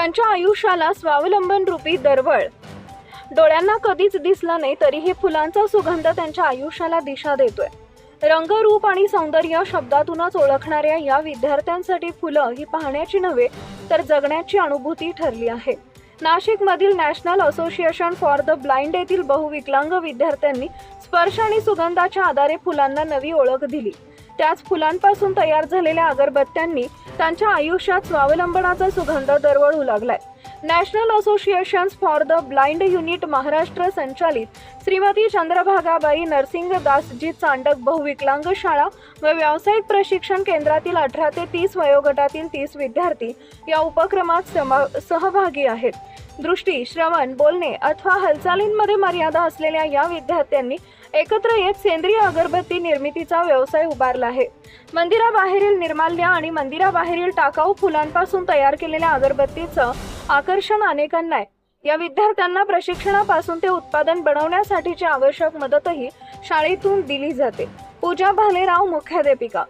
त्यांच्या आयुष्याला स्वावलंबन रूपी दरवळ. डोळ्यांना कधीच दिसला नाही तरीही फुलांचा सुगंध त्यांच्या आयुष्याला दिशा देतोय. रंगरूप आणि सौंदर्य शब्दातूनच ओळखणाऱ्या या विद्यार्थ्यांसाठी फुलं ही पाहण्याची नव्हे तर जगण्याची अनुभूती ठरली आहे. नाशिकमधील national association for the blind येथील बहुविकलांग विद्यार्थ्यांनी स्पर्श आणि सुगंधाच्या आधारे फुलांना नवी ओळख दिली. त्याच फुलांपासून तयार झालेल्या अगरबत्त्यांनी त्यांच्या आयुष्यात स्वावलंबनाचा सुगंध दरवळू लागलाय. National association for the blind unit Maharashtra संचालित श्रीमती चंद्रभागाबाई नरसिंग दासजी चांडक बहुविकलांग शाळा व व्यावसायिक प्रशिक्षण केंद्रातील अठरा ते तीस वयोगटातील तीस विद्यार्थी या उपक्रमात समा सहभागी आहेत. दृष्टी श्रवण बोलणे अथवा हालचालींमध्ये मर्यादा असलेल्या या विद्यार्थ्यांनी एकत्र येत सेंद्रिय अगरबत्ती निर्मितीचा व्यवसाय उभारला आहे. मंदिराबाहेरील निर्माल्य आणि मंदिराबाहेरील टाकाऊ फुलांपासून तयार केलेल्या अगरबत्तीचं आकर्षण अनेकांना आहे. या विद्यार्थ्यांना प्रशिक्षणापासून ते उत्पादन बनवण्यासाठीची आवश्यक मदतही शाळेतून दिली जाते. पूजा भालेराव मुख्याध्यापिका.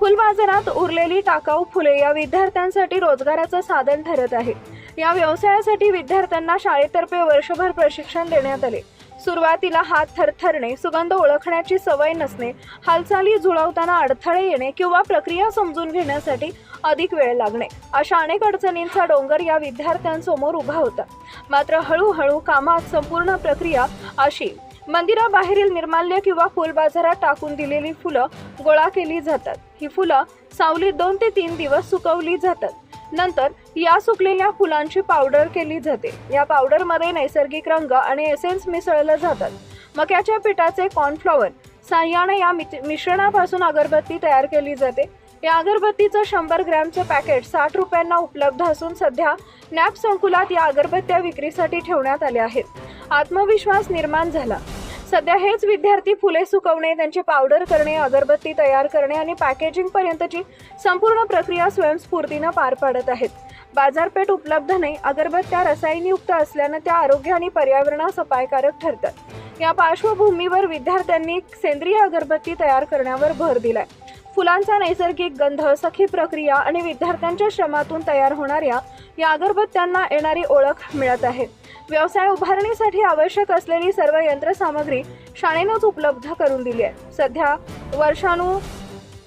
फुल बाजारात उरलेली टाकाऊ फुले या विद्यार्थ्यांसाठी रोजगाराचं साधन ठरत आहे. या व्यवसायासाठी विद्यार्थ्यांना शाळेतर्फे वर्षभर प्रशिक्षण देण्यात आले. सुरुवातीला हात थरथरणे सुगंध ओळखण्याची सवय नसणे हालचाली जुळवताना अडथळे येणे किंवा प्रक्रिया समजून घेण्यासाठी अधिक वेळ लागणे अशा अनेक अडचणींचा डोंगर या विद्यार्थ्यांसमोर उभा होता. मात्र हळूहळू कामात संपूर्ण प्रक्रिया अशी मंदिराबाहेरील निर्माल्य किंवा फुल बाजारात टाकून दिलेली फुलं गोळा केली जातात. ही फुलं सावलीत दोन ते तीन दिवस सुकवली जातात. नंतर या सुकलेल्या फुलांची पावडर केली जाते. या पावडरमध्ये नैसर्गिक रंग आणि एसेन्स मिसळले जातात. मक्याच्या पिठाचे कॉर्नफ्लॉवर साह्याने या मिश्रणापासून अगरबत्ती तयार केली जाते. या अगरबत्तीचं शंभर ग्रॅमचं पॅकेट साठ रुपयांना उपलब्ध असून सध्या नॅप संकुलात या अगरबत्त्या विक्रीसाठी ठेवण्यात आल्या आहेत. आत्मविश्वास निर्माण झाला. सध्या हेच विद्यार्थी फुले सुकवणे त्यांची पावडर करणे अगरबत्ती तयार करणे आणि पॅकेजिंग पर्यंतची संपूर्ण प्रक्रिया स्वयंस्फूर्तीनं पार पाडत आहेत. बाजारपेठ उपलब्ध नाही अगरबत्त्या रसायनयुक्त असल्यानं त्या आरोग्य आणि पर्यावरणास अपायकारक ठरतात. या पार्श्वभूमीवर विद्यार्थ्यांनी सेंद्रिय अगरबत्ती तयार करण्यावर भर दिलाय. फुलांचा नैसर्गिक गंध सखी प्रक्रिया आणि विद्यार्थ्यांच्या श्रमातून तयार होणाऱ्या या अगरबत्त्यांना येणारी ओळख मिळत आहे. व्यवसाय उभारणीसाठी आवश्यक असलेली सर्व यंत्रसामग्री शाळेनंच उपलब्ध करून दिली आहे. सध्या वर्षानु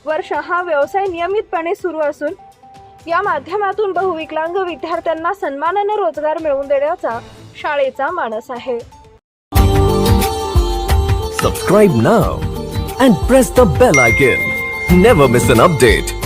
वर्ष हा व्यवसाय नियमितपणे सुरू असून या माध्यमातून बहुविकलांग विद्यार्थ्यांना सन्मानाने रोजगार मिळवून देण्याचा शाळेचा मानस आहे. Subscribe now and press the bell icon never miss an update